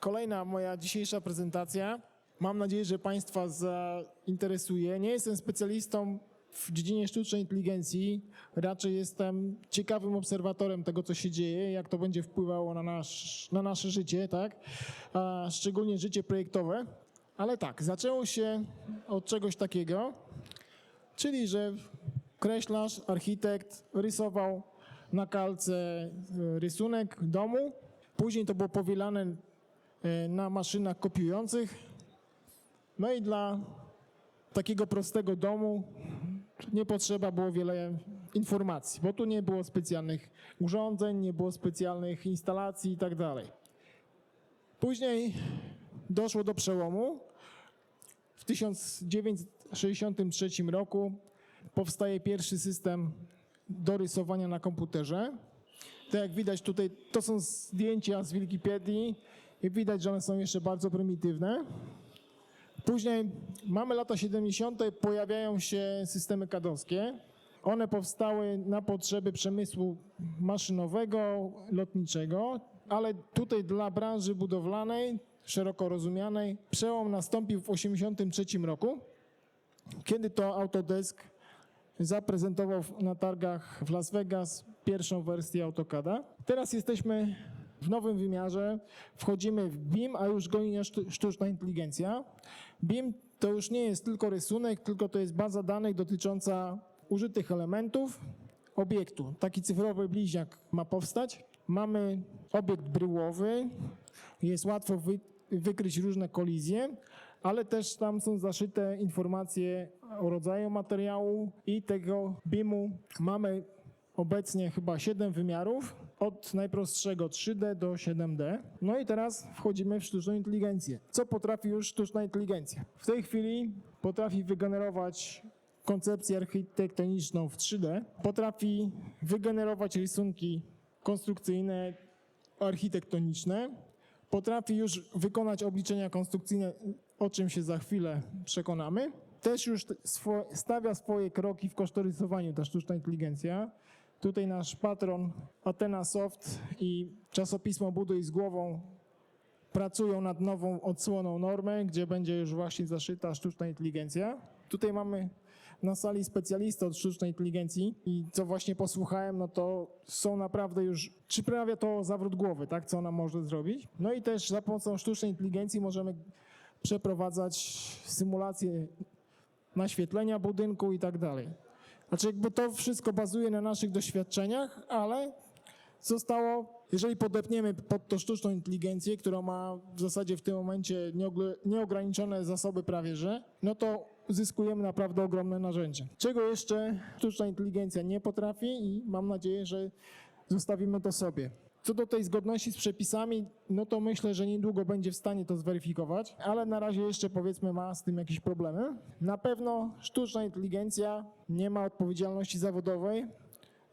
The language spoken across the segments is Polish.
kolejna moja dzisiejsza prezentacja. Mam nadzieję, że Państwa zainteresuje. Nie jestem specjalistą w dziedzinie sztucznej inteligencji. Raczej jestem ciekawym obserwatorem tego, co się dzieje, jak to będzie wpływało na, nasz, na nasze życie, tak? Szczególnie życie projektowe. Ale tak, zaczęło się od czegoś takiego, czyli że kreślarz, architekt rysował na kalce rysunek domu. Później to było powielane na maszynach kopiujących. No i dla takiego prostego domu nie potrzeba było wiele informacji, bo tu nie było specjalnych urządzeń, nie było specjalnych instalacji i tak dalej. Później doszło do przełomu. W 1963 roku powstaje pierwszy system do rysowania na komputerze. Tak jak widać tutaj, to są zdjęcia z Wikipedii i widać, że one są jeszcze bardzo prymitywne. Później mamy lata 70., pojawiają się systemy kadowskie. One powstały na potrzeby przemysłu maszynowego, lotniczego, ale tutaj dla branży budowlanej, szeroko rozumianej, przełom nastąpił w 1983 roku, kiedy to Autodesk zaprezentował na targach w Las Vegas pierwszą wersję AutoCADa. Teraz jesteśmy w nowym wymiarze, wchodzimy w BIM, a już goni nas sztu- sztuczna inteligencja. BIM to już nie jest tylko rysunek, tylko to jest baza danych dotycząca użytych elementów obiektu. Taki cyfrowy bliźniak ma powstać. Mamy obiekt bryłowy, jest łatwo wy, wykryć różne kolizje, ale też tam są zaszyte informacje o rodzaju materiału i tego BIM-u mamy obecnie chyba 7 wymiarów, od najprostszego 3D do 7D. No i teraz wchodzimy w sztuczną inteligencję. Co potrafi już sztuczna inteligencja? W tej chwili potrafi wygenerować koncepcję architektoniczną w 3D, potrafi wygenerować rysunki konstrukcyjne, architektoniczne, potrafi już wykonać obliczenia konstrukcyjne, o czym się za chwilę przekonamy. Też już stawia swoje kroki w kosztorysowaniu ta sztuczna inteligencja. Tutaj nasz patron Athena Soft i czasopismo Buduj z głową pracują nad nową odsłoną normy, gdzie będzie już właśnie zaszyta sztuczna inteligencja. Tutaj mamy na sali specjalistę od sztucznej inteligencji i co właśnie posłuchałem, no to są naprawdę już, przyprawia to zawrót głowy, tak, co ona może zrobić. No i też za pomocą sztucznej inteligencji możemy przeprowadzać symulacje naświetlenia budynku i tak dalej. Znaczy jakby to wszystko bazuje na naszych doświadczeniach, ale zostało, jeżeli podepniemy pod to sztuczną inteligencję, która ma w zasadzie w tym momencie nieograniczone zasoby prawie że, no to uzyskujemy naprawdę ogromne narzędzie. Czego jeszcze sztuczna inteligencja nie potrafi i mam nadzieję, że zostawimy to sobie. Co do tej zgodności z przepisami, no to myślę, że niedługo będzie w stanie to zweryfikować, ale na razie jeszcze powiedzmy ma z tym jakieś problemy. Na pewno sztuczna inteligencja nie ma odpowiedzialności zawodowej,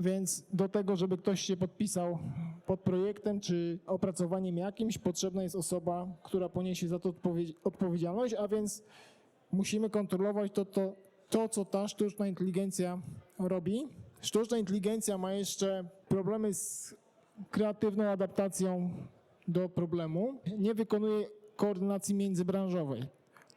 więc do tego, żeby ktoś się podpisał pod projektem czy opracowaniem jakimś, potrzebna jest osoba, która poniesie za to odpowiedzialność, a więc musimy kontrolować to, to, to, co ta sztuczna inteligencja robi. Sztuczna inteligencja ma jeszcze problemy z kreatywną adaptacją do problemu. Nie wykonuje koordynacji międzybranżowej.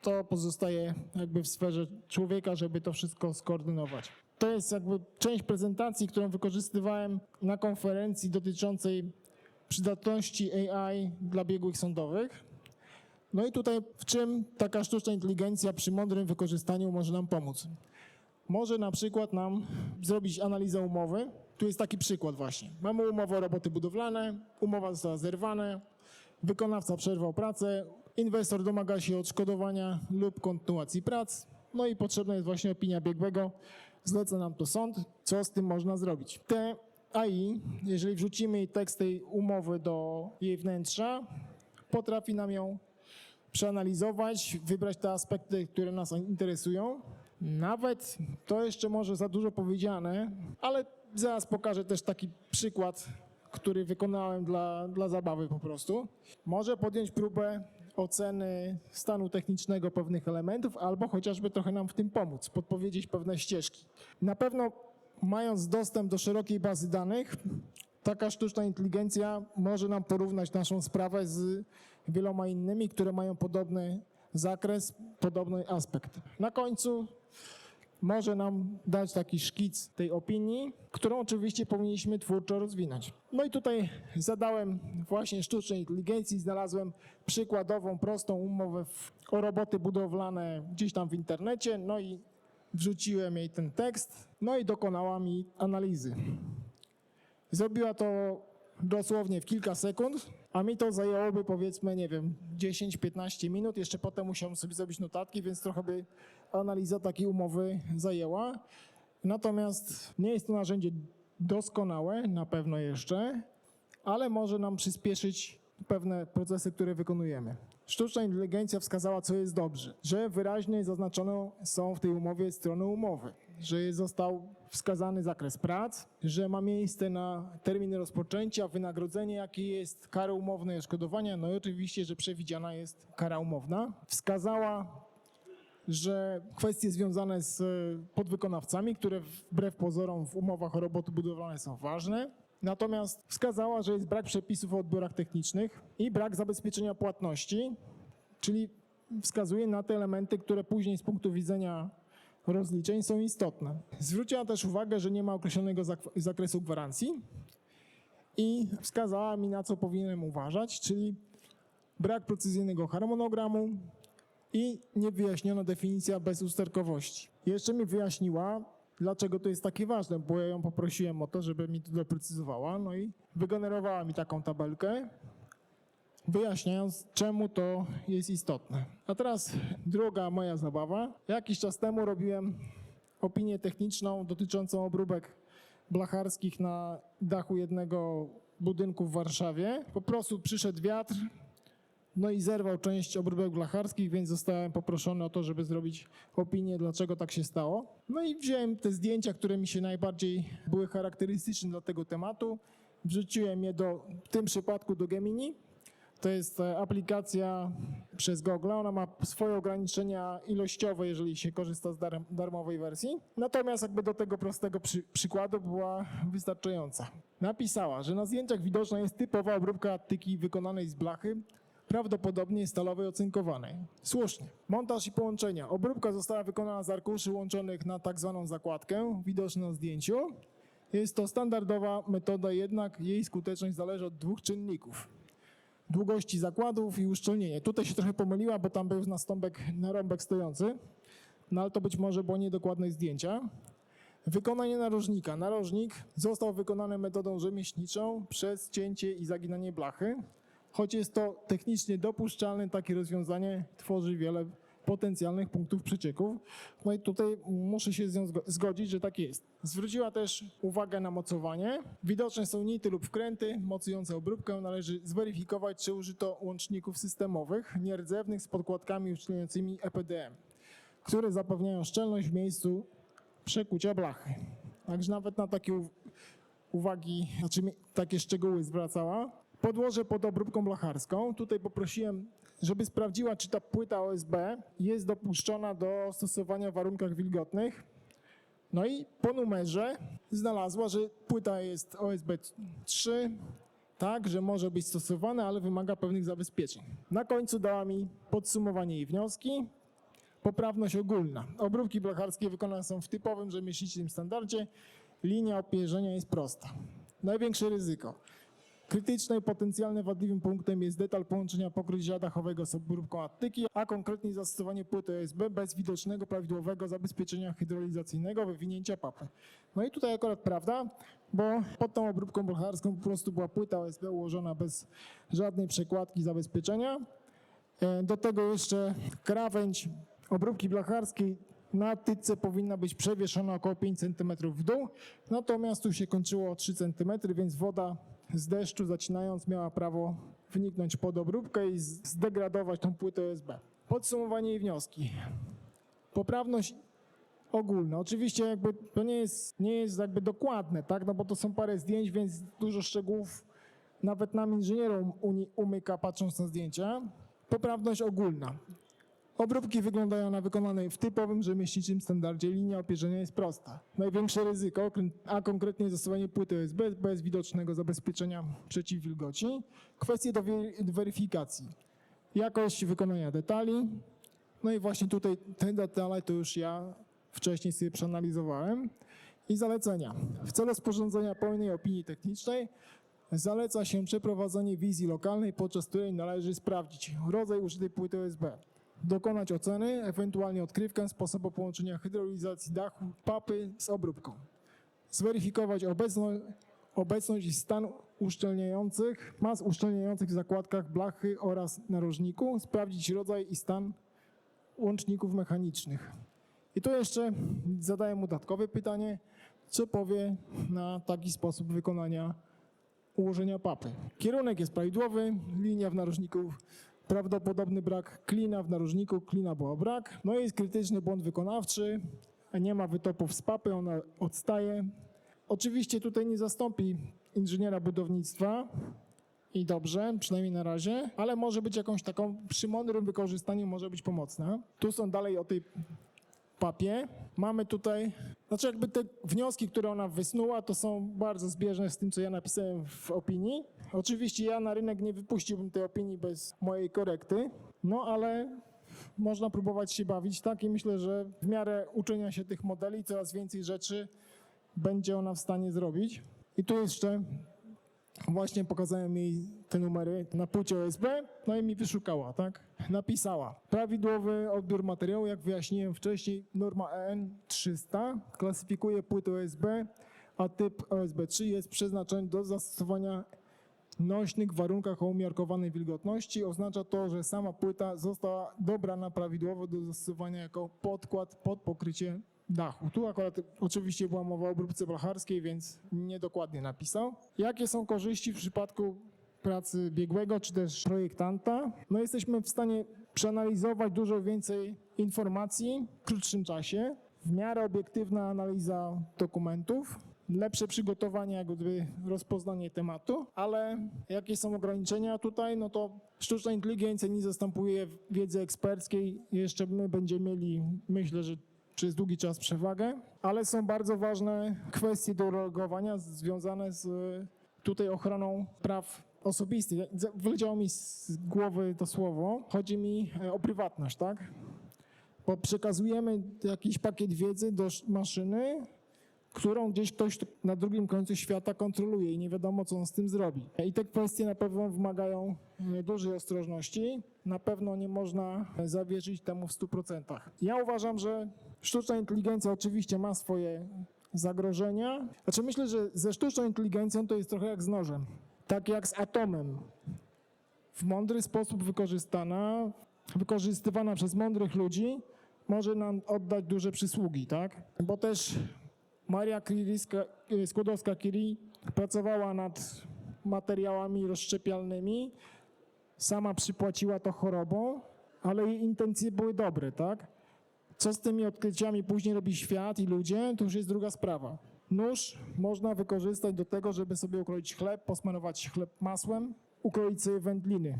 To pozostaje jakby w sferze człowieka, żeby to wszystko skoordynować. To jest jakby część prezentacji, którą wykorzystywałem na konferencji dotyczącej przydatności AI dla biegłych sądowych. No i tutaj w czym taka sztuczna inteligencja przy mądrym wykorzystaniu może nam pomóc? Może na przykład nam zrobić analizę umowy. Tu jest taki przykład właśnie. Mamy umowę o roboty budowlane, umowa została zerwana, wykonawca przerwał pracę, inwestor domaga się odszkodowania lub kontynuacji prac, no i potrzebna jest właśnie opinia biegłego, zleca nam to sąd, co z tym można zrobić. Te AI, jeżeli wrzucimy tekst tej umowy do jej wnętrza, potrafi nam ją przeanalizować, wybrać te aspekty, które nas interesują. Nawet to jeszcze może za dużo powiedziane, ale zaraz pokażę też taki przykład, który wykonałem dla, dla zabawy po prostu. Może podjąć próbę oceny stanu technicznego pewnych elementów, albo chociażby trochę nam w tym pomóc, podpowiedzieć pewne ścieżki. Na pewno mając dostęp do szerokiej bazy danych, taka sztuczna inteligencja może nam porównać naszą sprawę z wieloma innymi, które mają podobny zakres, podobny aspekt. Na końcu może nam dać taki szkic tej opinii, którą oczywiście powinniśmy twórczo rozwinąć. No i tutaj zadałem właśnie sztucznej inteligencji, znalazłem przykładową, prostą umowę w, o roboty budowlane gdzieś tam w internecie, no i wrzuciłem jej ten tekst, no i dokonała mi analizy. Zrobiła to dosłownie w kilka sekund, a mi to zajęłoby powiedzmy, nie wiem, 10-15 minut. Jeszcze potem musiałem sobie zrobić notatki, więc trochę by analiza takiej umowy zajęła. Natomiast nie jest to narzędzie doskonałe, na pewno jeszcze, ale może nam przyspieszyć pewne procesy, które wykonujemy. Sztuczna inteligencja wskazała, co jest dobrze, że wyraźnie zaznaczone są w tej umowie strony umowy, że został wskazany zakres prac, że ma miejsce na termin rozpoczęcia, wynagrodzenie, jakie jest, kary umowne i odszkodowania, no i oczywiście, że przewidziana jest kara umowna. Wskazała że kwestie związane z podwykonawcami, które wbrew pozorom w umowach o roboty budowlane są ważne. Natomiast wskazała, że jest brak przepisów o odbiorach technicznych i brak zabezpieczenia płatności, czyli wskazuje na te elementy, które później z punktu widzenia rozliczeń są istotne. Zwróciła też uwagę, że nie ma określonego zak- zakresu gwarancji i wskazała mi, na co powinienem uważać, czyli brak precyzyjnego harmonogramu, i niewyjaśniona definicja bezusterkowości. Jeszcze mi wyjaśniła, dlaczego to jest takie ważne, bo ja ją poprosiłem o to, żeby mi to doprecyzowała, no i wygenerowała mi taką tabelkę, wyjaśniając, czemu to jest istotne. A teraz druga moja zabawa. Jakiś czas temu robiłem opinię techniczną dotyczącą obróbek blacharskich na dachu jednego budynku w Warszawie. Po prostu przyszedł wiatr, no i zerwał część obróbek blacharskich, więc zostałem poproszony o to, żeby zrobić opinię, dlaczego tak się stało. No i wziąłem te zdjęcia, które mi się najbardziej były charakterystyczne dla tego tematu. Wrzuciłem je do, w tym przypadku do Gemini. To jest e, aplikacja przez Google. Ona ma swoje ograniczenia ilościowe, jeżeli się korzysta z dar darmowej wersji. Natomiast jakby do tego prostego przy przykładu była wystarczająca. Napisała, że na zdjęciach widoczna jest typowa obróbka attyki wykonanej z blachy, prawdopodobnie stalowej ocynkowanej. Słusznie. Montaż i połączenia. Obróbka została wykonana z arkuszy łączonych na tak zwaną zakładkę, widoczną na zdjęciu. Jest to standardowa metoda, jednak jej skuteczność zależy od dwóch czynników. Długości zakładów i uszczelnienie. Tutaj się trochę pomyliła, bo tam był nastąpek, narąbek stojący, no ale to być może było niedokładność zdjęcia. Wykonanie narożnika. Narożnik został wykonany metodą rzemieślniczą przez cięcie i zaginanie blachy. Choć jest to technicznie dopuszczalne, takie rozwiązanie tworzy wiele potencjalnych punktów przecieków. No i tutaj muszę się z nią zgo- zgodzić, że tak jest. Zwróciła też uwagę na mocowanie. Widoczne są nity lub wkręty mocujące obróbkę. Należy zweryfikować, czy użyto łączników systemowych, nierdzewnych z podkładkami uszczelniającymi EPDM, które zapewniają szczelność w miejscu przekucia blachy. Także nawet na takie uwagi, znaczy takie szczegóły zwracała. Podłoże pod obróbką blacharską. Tutaj poprosiłem, żeby sprawdziła, czy ta płyta OSB jest dopuszczona do stosowania w warunkach wilgotnych. No i po numerze znalazła, że płyta jest OSB 3, tak, że może być stosowana, ale wymaga pewnych zabezpieczeń. Na końcu dała mi podsumowanie i wnioski. Poprawność ogólna. Obróbki blacharskie wykonane są w typowym rzemieślniczym standardzie. Linia opierzenia jest prosta. Największe ryzyko. Krytyczne i potencjalnie wadliwym punktem jest detal połączenia pokrycia dachowego z obróbką attyki, a konkretnie zastosowanie płyty OSB bez widocznego prawidłowego zabezpieczenia hydrolizacyjnego wywinięcia papy. No i tutaj akurat prawda, bo pod tą obróbką blacharską po prostu była płyta OSB ułożona bez żadnej przekładki zabezpieczenia. E, Do tego jeszcze krawędź obróbki blacharskiej na tyce powinna być przewieszona około 5 cm w dół, natomiast tu się kończyło o 3 cm, więc woda z deszczu zacinając miała prawo wniknąć pod obróbkę i zdegradować tą płytę OSB. Podsumowanie i wnioski. Poprawność ogólna. Oczywiście jakby to nie jest, nie jest jakby dokładne, tak? No bo to są parę zdjęć, więc dużo szczegółów nawet nam inżynierom umyka patrząc na zdjęcia. Poprawność ogólna. Obróbki wyglądają na wykonanej w typowym rzemieślniczym standardzie. Linia opierzenia jest prosta. Największe ryzyko, a konkretnie zastosowanie płyty OSB bez widocznego zabezpieczenia przeciwwilgoci. Kwestie do weryfikacji. jakość wykonania detali. No i właśnie tutaj te detale to już ja wcześniej sobie przeanalizowałem. I zalecenia. W celu sporządzenia pełnej opinii technicznej zaleca się przeprowadzenie wizji lokalnej, podczas której należy sprawdzić rodzaj użytej płyty USB, dokonać oceny, ewentualnie odkrywkę sposobu połączenia hydraulizacji dachu papy z obróbką, zweryfikować obecność, obecność i stan uszczelniających, mas uszczelniających w zakładkach blachy oraz narożniku, sprawdzić rodzaj i stan łączników mechanicznych. I tu jeszcze zadaję mu dodatkowe pytanie, co powie na taki sposób wykonania ułożenia papy. Kierunek jest prawidłowy, linia w narożniku prawdopodobny brak klina w narożniku, klina było brak. No i jest krytyczny błąd wykonawczy, nie ma wytopów z papy, ona odstaje. Oczywiście tutaj nie zastąpi inżyniera budownictwa i dobrze, przynajmniej na razie, ale może być jakąś taką, przy mądrym wykorzystaniu może być pomocna. Tu są dalej o tej papie. Mamy tutaj, znaczy jakby te wnioski, które ona wysnuła, to są bardzo zbieżne z tym, co ja napisałem w opinii. Oczywiście ja na rynek nie wypuściłbym tej opinii bez mojej korekty, no ale można próbować się bawić, tak? I myślę, że w miarę uczenia się tych modeli coraz więcej rzeczy będzie ona w stanie zrobić. I tu jeszcze właśnie pokazałem jej te numery na płycie USB, no i mi wyszukała, tak? Napisała. Prawidłowy odbiór materiału, jak wyjaśniłem wcześniej, norma EN 300 klasyfikuje płytę USB, a typ OSB3 jest przeznaczony do zastosowania nośnych w warunkach o umiarkowanej wilgotności. Oznacza to, że sama płyta została dobrana prawidłowo do zastosowania jako podkład pod pokrycie dachu. Tu akurat oczywiście była mowa o obróbce blacharskiej, więc niedokładnie napisał. Jakie są korzyści w przypadku pracy biegłego czy też projektanta? No jesteśmy w stanie przeanalizować dużo więcej informacji w krótszym czasie. W miarę obiektywna analiza dokumentów, lepsze przygotowanie, jak gdyby rozpoznanie tematu, ale jakie są ograniczenia tutaj, no to sztuczna inteligencja nie zastępuje wiedzy eksperckiej. Jeszcze my będziemy mieli, myślę, że przez długi czas przewagę, ale są bardzo ważne kwestie do reagowania związane z tutaj ochroną praw osobistych. Wyleciało mi z głowy to słowo. Chodzi mi e, o prywatność, tak? Bo przekazujemy jakiś pakiet wiedzy do sz- maszyny, którą gdzieś ktoś na drugim końcu świata kontroluje i nie wiadomo, co on z tym zrobi. I te kwestie na pewno wymagają dużej ostrożności. Na pewno nie można zawierzyć temu w 100%. Ja uważam, że sztuczna inteligencja oczywiście ma swoje zagrożenia. Znaczy myślę, że ze sztuczną inteligencją to jest trochę jak z nożem. Tak jak z atomem. W mądry sposób wykorzystana, wykorzystywana przez mądrych ludzi, może nam oddać duże przysługi, tak? Bo też Maria Skłodowska-Curie pracowała nad materiałami rozszczepialnymi, sama przypłaciła to chorobą, ale jej intencje były dobre, tak? Co z tymi odkryciami później robi świat i ludzie, to już jest druga sprawa. Nóż można wykorzystać do tego, żeby sobie ukroić chleb, posmarować chleb masłem, ukroić sobie wędliny.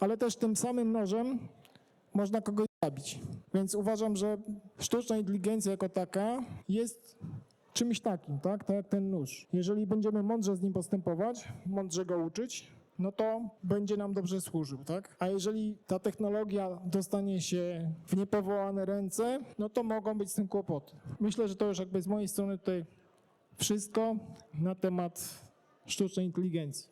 Ale też tym samym nożem można kogoś zabić. Więc uważam, że sztuczna inteligencja jako taka jest czymś takim, tak? Tak jak ten nóż. Jeżeli będziemy mądrze z nim postępować, mądrze go uczyć, no to będzie nam dobrze służył, tak? A jeżeli ta technologia dostanie się w niepowołane ręce, no to mogą być z tym kłopoty. Myślę, że to już jakby z mojej strony tutaj wszystko na temat sztucznej inteligencji.